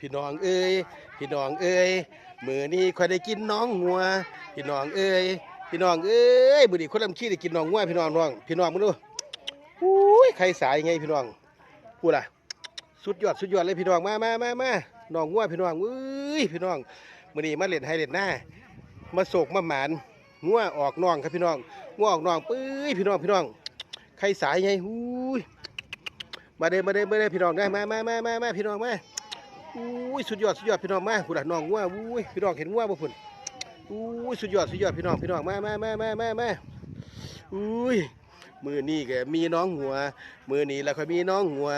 พี่น้องเอ้ยพี่น้องเอ้ยมือนี้ค่อยได้กินน้องงัว พี่น้องเอ้ยพี่น้องเอ้ยมือนี้คนลำขี้ได้กินน้องงัวพี่น้องน้องพี่น้องมึงดูอุ้ยใครสายยังไงพี่น้องพูดล่ะสุดยอดสุดยอดเลยพี่น้องมามามามาน้องงัวพี่น้องเอ้ยพี่น้องมือนี้มาเล่นให้เล่นหน้า มาโศกมาหมานงัวออกน้องครับพี่น้องงัวออกน้องปื้ยพี่น้องพี่น้องใครสายยังไงอุ้ยมาเด้มาเด้มาเด้พี่น้องได้มามามามามาพี่น้องมา อุ้ยสุดยอดสุดยอดพี่น้องมาคุณอะน้องงัวอุ้ยพี่น้องเห็นงัวบ่พุ่นอุ้ยสุดยอดสุดยอดพี่น้องพี่น้องมามามามามามาอุ้ยมือนี้ก็มีน้องงัว มือนี้แล้วก็มีน้องงัว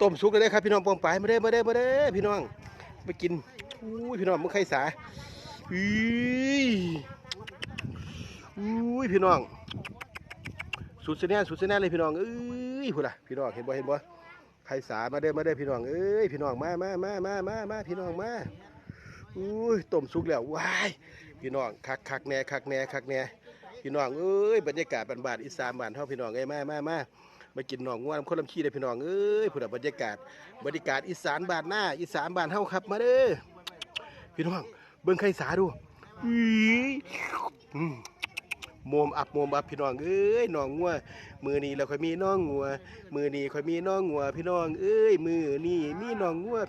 ต้มสุกเลยเด้ครับพี่น้องปองไปายมาเด้มาเด้มาเด้พี่น้องไปกินอุ้ยพี่น้องมึงใครสาอุ้ยอุ้ยพี่น้อง สุดเสน่ห์สุดเสน่ห์เลยพี่น้องเอ้ยพุ่นอะพี่น้องเห็นบ่เห็นบ่ ไผ่สามาเด้อมาเด้อพี่น้องเอ้ยพี่น้องมามามามามามาพี่น้องมาอุ้ยต้มสุกแล้วว้ายพี่น้องคักคักแหน่คักแหน่คักแหน่พี่น้องเอ้ยบรรยากาศบ้านๆอีสานบ้านเฮาพี่น้องเอ้ยมามามามากินน้องง่วงคนลำขี้เด้อพี่น้องเอ้ยพุ่นน่ะบรรยากาศบรรยากาศอีสานบ้านหน้าอีสานบ้านเฮาครับมาเด้อพี่น้องเบิ่งไข่สาดูอุ้ย มโมอับโมมอับพี่น้องเอ้ยน้องงัวมือนี้เราค่อยมีน้องงัวมือนี้ค่อยมีน้องงัวพี่น้องเอ้ยมือนี้มีน้องงัว